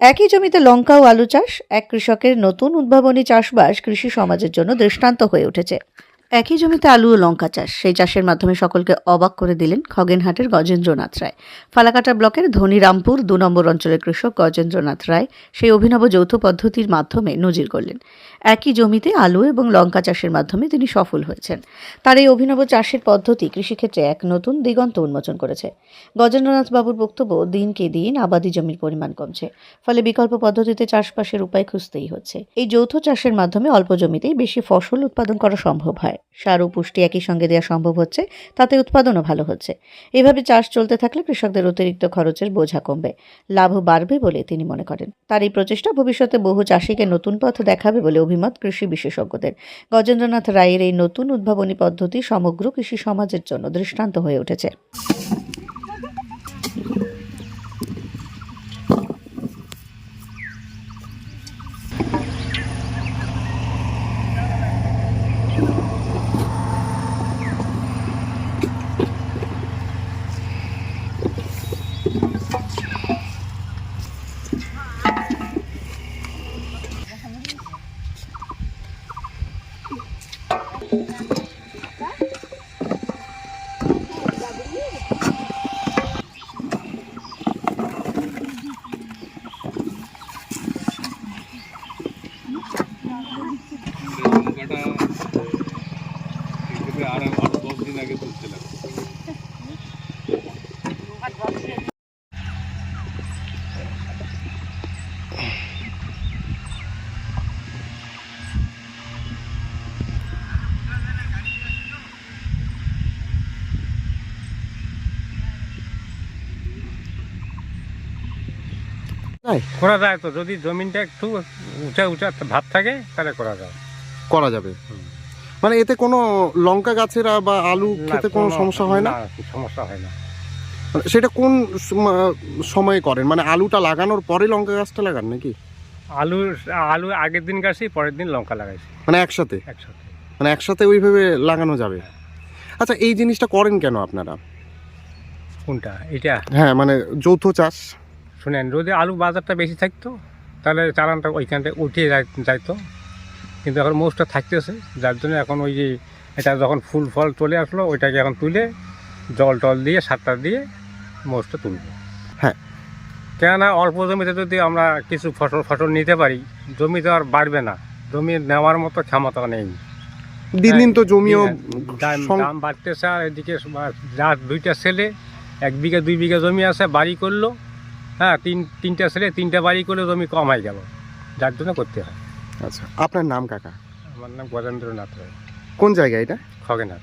একই জমিতে লঙ্কা ও আলু চাষ। এক কৃষকের নতুন উদ্ভাবনী চাষবাস কৃষি সমাজের জন্য দৃষ্টান্ত হয়ে উঠেছে। একই জমিতে আলু ও লঙ্কা চাষ। সেই চাষের মাধ্যমে সকলকে অবাক করে দিলেন খগেনহাটের গজেন্দ্রনাথ রায়। ফালাকাটা ব্লকের ধনিরামপুর দু নম্বর অঞ্চলের কৃষক গজেন্দ্রনাথ রায় সেই অভিনব যৌথ পদ্ধতির মাধ্যমে নজির করলেন। একই জমিতে আলু এবং লঙ্কা চাষের মাধ্যমে তিনি সফল হয়েছেন। তার এই অভিনব চাষের পদ্ধতি কৃষিক্ষেত্রে এক নতুন দিগন্ত উন্মোচন করেছে। গজেন্দ্রনাথ বাবুর বক্তব্য, দিনকে দিন আবাদি জমির পরিমাণ কমছে, ফলে বিকল্প পদ্ধতিতে চাষবাসের উপায় খুঁজতেই হচ্ছে। এই যৌথ চাষের মাধ্যমে অল্প জমিতেই বেশি ফসল উৎপাদন করা সম্ভব হয়। সার ও পুষ্টি একই সঙ্গে দেওয়া সম্ভব হচ্ছে, তাতে উৎপাদনও ভালো হচ্ছে। এভাবে চাষ চলতে থাকলে কৃষকদের অতিরিক্ত খরচের বোঝা কমবে। লাভও বাড়বে বলে তিনি মনে করেন। তার এই প্রচেষ্টা ভবিষ্যতে বহু চাষিকে নতুন পথ দেখাবে বলে অভিমত কৃষি বিশেষজ্ঞদের। গজেন্দ্রনাথ রায়ের এই নতুন উদ্ভাবনী পদ্ধতি সমগ্র কৃষি সমাজের জন্য দৃষ্টান্ত হয়ে উঠেছে। আর আট দশ দিন আগে তুলছিলাম। করা যায় তো যদি জমিনটা একটু উঁচা উঁচা ভাব থাকে তাহলে করা যায়। করা যাবে। হুম। মানে এতে কোনো লঙ্কা গাছের বা আলু খেতে কোনো সমস্যা হয় না? সমস্যা হয় না। মানে সেটা কোন সময়ে করেন? মানে আলুটা লাগানোর পরে লঙ্কা গাছটা লাগান নাকি? আলু আলু আগের দিন গাছি পরের দিন লঙ্কা লাগাইছি। মানে একসাথে? একসাথে। মানে একসাথে ওইভাবে লাগানো যাবে? আচ্ছা এই জিনিসটা করেন কেন আপনারা? কোনটা? এটা হ্যাঁ মানে যৌথ চাষ। শুনেন যদি আলু বাজারটা বেশি থাকতো তাহলে চালানটা ওইখানটা উঠিয়ে যাইতো। কিন্তু এখন মোষটা থাকতেছে যার জন্য এখন ওই যে এটা যখন ফুল ফল চলে আসলো ওইটাকে এখন তুলে জল টল দিয়ে সারটা দিয়ে মোষটা তুলবো। হ্যাঁ। কেননা অল্প জমিতে যদি আমরা কিছু ফসল ফসল নিতে পারি জমি তো আর বাড়বে না। জমি নেওয়ার মতো ক্ষমতা নেই। দিন দিন তো জমিও দাম বাড়তেছে আর এদিকে যার দুইটা ছেলে এক বিঘা দুই বিঘা জমি আছে বাড়ি করল হ্যাঁ তিন তিনটা ছেলে তিনটা বাড়ি করলে জমি কম হয়ে গেল যার জন্য করতে হয়। আচ্ছা। আপনার নাম কাকা? আমার নাম গজেন্দ্রনাথ রায়। কোন জায়গা এটা? খগেনাথ